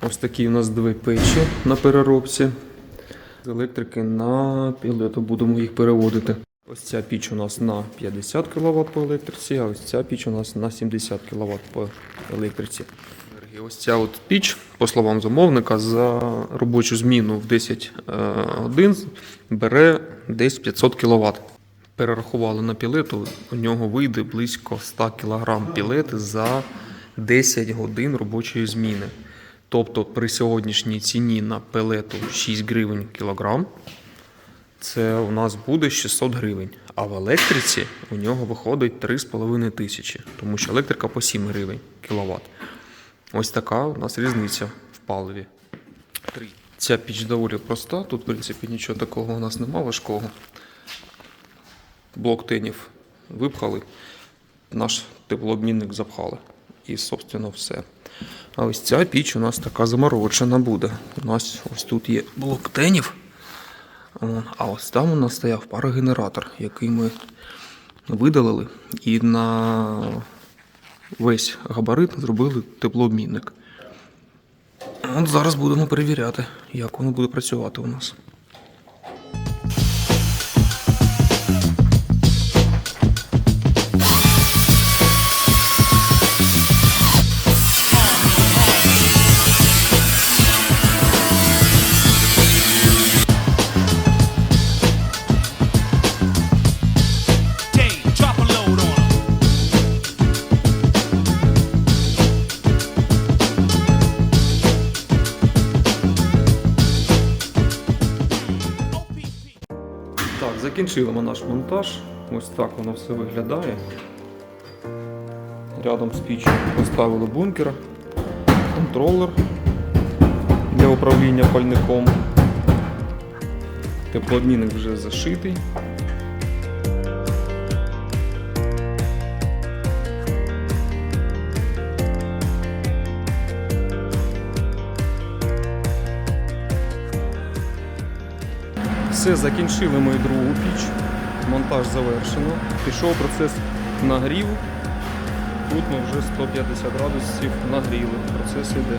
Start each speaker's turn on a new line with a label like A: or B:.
A: Ось такі у нас дві печі на переробці. З електрики на пілету будемо їх переводити. Ось ця піч у нас на 50 кВт по електриці, а ось ця піч у нас на 70 кВт по електриці. Ось ця от піч, по словам замовника, за робочу зміну в 10 е, годин бере десь 500 кВт. Перерахували на пілету, у нього вийде близько 100 кг пілети за 10 годин робочої зміни. Тобто при сьогоднішній ціні на пелету 6 гривень кілограм, це у нас буде 600 гривень. А в електриці у нього виходить 3,5 тисячі, тому що електрика по 7 гривень кіловат. Ось така у нас різниця в паливі. Ця піч доволі проста, тут, в принципі, нічого такого у нас немає важкого. Блок тенів випхали, наш теплообмінник запхали. І, собственно, все. А ось ця піч у нас така заморочена буде. У нас ось тут є блок тенів. А ось там у нас стояв парогенератор, який ми видалили, і на весь габарит зробили теплообмінник. От зараз будемо перевіряти, як воно буде працювати у нас. Закінчили ми наш монтаж. Ось так воно все виглядає. Рядом з піччю поставили бункер, контролер для управління пальником. Теплообмінник вже зашитий. Все, закінчили мою другу піч. Монтаж завершено. Пішов процес нагріву. Тут ми вже 150 градусів нагріли. Процес іде.